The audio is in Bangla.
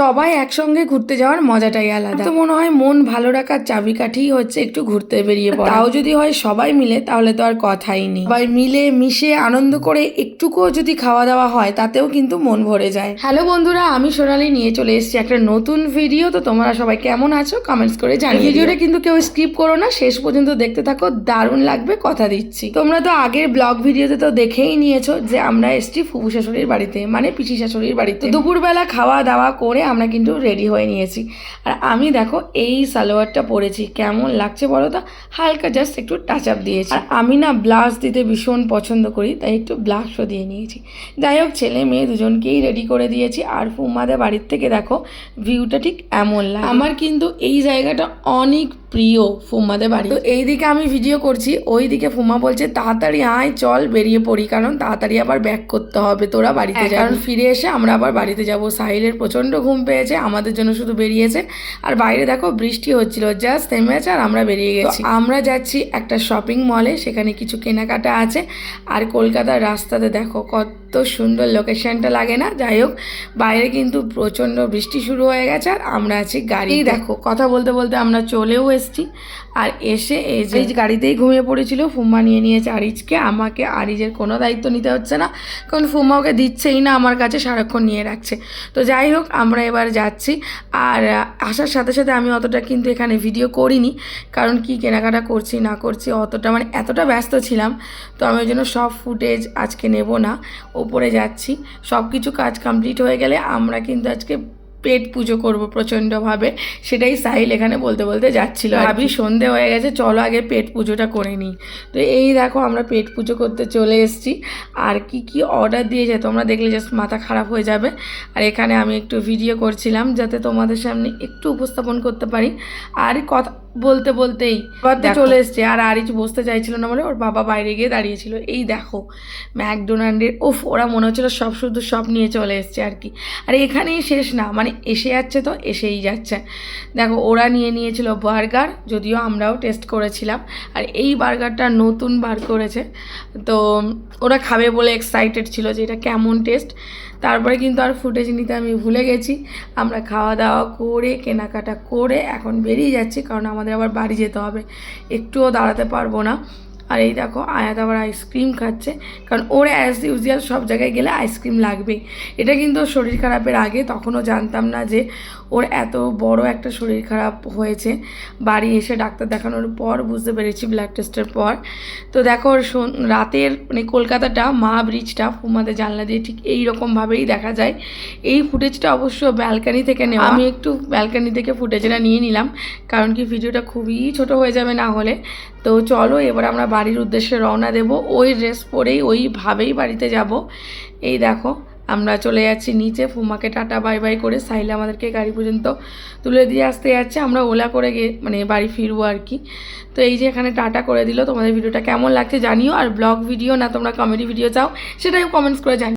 সবাই একসঙ্গে ঘুরতে যাওয়ার মজাটাই আলাদা। তো মনে হয় মন ভালো রাখার চাবিকাঠি হচ্ছে একটু ঘুরতে বেরিয়ে পড়া। তাও যদি হয় সবাই মিলে, তাহলে তো আর কথাই নেই। সবাই মিলে মিশে আনন্দ করে একটুকুও যদি খাওয়া দাওয়া হয়, তাতেও কিন্তু মন ভরে যায়। হ্যালো বন্ধুরা, আমি সোনালি নিয়ে চলে এসেছি একটা নতুন ভিডিও। তো তোমরা সবাই কেমন আছো? কমেন্টস করে জানি ভিডিওটা কিন্তু কেউ স্কিপ করো না, শেষ পর্যন্ত দেখতে থাকো, দারুণ লাগবে, কথা দিচ্ছি। তোমরা তো আগের ব্লগ ভিডিওতে তো দেখেই নিয়েছো যে আমরা এসেছি ফুবু শাশুড়ির বাড়িতে মানে পিসি শাশুড়ির বাড়িতে। দুপুরবেলা খাওয়া দাওয়া করে আমরা কিন্তু রেডি হয়ে নিয়েছি। আর আমি দেখো এই সালোয়ারটা পরেছি, কেমন লাগছে বলো তো? হালকা জাস্ট একটু টাচ আপ দিয়েছি। আর আমি না ব্লাউজ দিতে ভীষণ পছন্দ করি, তাই একটু ব্লাউজও দিয়ে নিয়েছি। যাই হোক, ছেলে মেয়ে দুজনকেই রেডি করে দিয়েছি। আর ফুমাদের বাড়ির থেকে দেখো ভিউটা ঠিক এমন লাগে আমার কিন্তু এই জায়গাটা অনেক প্রিয় ফুম্মাদের বাড়ি। তো এইদিকে আমি ভিডিও করছি ওই দিকে ফুমা বলছে তাড়াতাড়ি আয় চল বেরিয়ে পড়ি কারণ তাড়াতাড়ি আবার ব্যাক করতে হবে তোরা বাড়িতে যা কারণ ফিরে এসে আমরা আবার বাড়িতে যাব। সাহিলের প্রচণ্ড ঘুম পেয়েছে আমাদের জন্য শুধু বেরিয়েছে। আর বাইরে দেখো বৃষ্টি হচ্ছিল জাস্ট থেমেছে আর আমরা বেরিয়ে গেছি। আমরা যাচ্ছি একটা শপিং মলে সেখানে কিছু কেনাকাটা আছে। আর কলকাতার রাস্তাতে দেখো কত সুন্দর লোকেশনটা লাগে না? যাই হোক, বাইরে কিন্তু প্রচণ্ড বৃষ্টি শুরু হয়ে গেছে আর আমরা আছি গাড়ি দেখো, কথা বলতে বলতে আমরা চলেও এসছি। আর এসে এই যে গাড়িতেই ঘুমিয়ে পড়েছিল, ফুম্মা নিয়ে নিয়েছে আরিজকে আমাকে আরিজের কোনো দায়িত্ব নিতে হচ্ছে না, কারণ ফুম্মা ওকে দিচ্ছেই না, আমার কাছে সারাক্ষণ নিয়ে রাখছে। তো যাই হোক, আমরা এবার যাচ্ছি। আর আসার সাথে সাথে আমি অতটা কিন্তু এখানে ভিডিও করিনি, কারণ কি কেনাকাটা করছি, না করছি, অতটা মানে এতটা ব্যস্ত ছিলাম। তো আমি ওই জন্য সব ফুটেজ আজকে নেব না। ওপরে যাচ্ছি সব কিছু কাজ কমপ্লিট হয়ে গেলে আমরা কিন্তু আজকে পেট পুজো করব প্রচণ্ডভাবে। সেটাই সাহিল এখানে বলতে বলতে যাচ্ছিল। ভাবি সন্ধে হয়ে গেছে চলো আগে পেট পুজোটা করে নিই। তো এই দেখো আমরা পেট পুজো করতে চলে এসেছি। আর কি কি অর্ডার দিয়েছে তোমরা দেখলে জাস্ট মাথা খারাপ হয়ে যাবে। আর এখানে আমি একটু ভিডিও করছিলাম যাতে তোমাদের সামনে একটু উপস্থাপন করতে পারি। আর কথা বলতে বলতেই বাড়িতে চলে এসছে। আর আরিচ বসতে চাইছিল না বলে ওর বাবা বাইরে গিয়ে দাঁড়িয়েছিল। এই দেখো ম্যাকডোনাল্ডের ওফ ওরা মনে হচ্ছিল সব শুধু সব নিয়ে চলে এসছে আর কি। আর এখানেই শেষ না মানে এসে যাচ্ছে তো, এসেই যাচ্ছে। দেখো, ওরা নিয়ে নিয়েছিল বার্গার, যদিও আমরাও টেস্ট করেছিলাম। আর এই বার্গারটা নতুন বার করেছে। তো ওরা খাবে বলে এক্সাইটেড ছিল যে এটা কেমন টেস্ট তারপরে কিন্তু আর ফুটেজ নিতে আমি ভুলে গেছি। আমরা খাওয়া দাওয়া করে, কেনাকাটা করে এখন বেরিয়ে যাচ্ছি, কারণ আমাদের আবার বাড়ি যেতে হবে। একটুও দাঁড়াতে পারব না। আর এই দেখো আয়াত আবার আইসক্রিম খাচ্ছে। কারণ ওর অ্যাজ ইউজুয়াল সব জায়গায় গেলে আইসক্রিম লাগবেই। এটা কিন্তু শরীর খারাপের আগে, তখনও জানতাম না যে ওর এত বড় একটা শরীর খারাপ হয়েছে। বাড়ি এসে ডাক্তার দেখানোর পর বুঝতে পেরেছি ব্লাড টেস্টের পর। তো দেখো রাতের মানে কলকাতাটা, মা ব্রিজটা ফুমাদের জানলা দিয়ে ঠিক এই রকমভাবেই দেখা যায়। এই ফুটেজটা অবশ্য ব্যালকানি থেকে নেওয়া। আমি একটু ব্যালকানি থেকে ফুটেজটা নিয়ে নিলাম। কারণ কি ভিডিওটা খুবই ছোট হয়ে যাবে না হলে। তো চলো, এবার আমরা বাড়ির উদ্দেশ্যে রওনা দেব। ওই ড্রেস পরেই ওইভাবেই বাড়িতে যাব। এই দেখো, আমরা চলে যাচ্ছি নিচে। ফুমাকে টাটা, বাই বাই করে সাইলে আমাদেরকে গাড়ি পর্যন্ত তুলে দিয়ে আসতে যাচ্ছে। আমরা ওলা করে গিয়ে মানে বাড়ি ফিরবো আর কি। তো এই যে এখানে টাটা করে দিল। তোমাদের ভিডিওটা কেমন লাগছে জানিও। আর ব্লগ ভিডিও না তোমরা কমেডি ভিডিও চাও সেটাই কমেন্টস করে জানিও।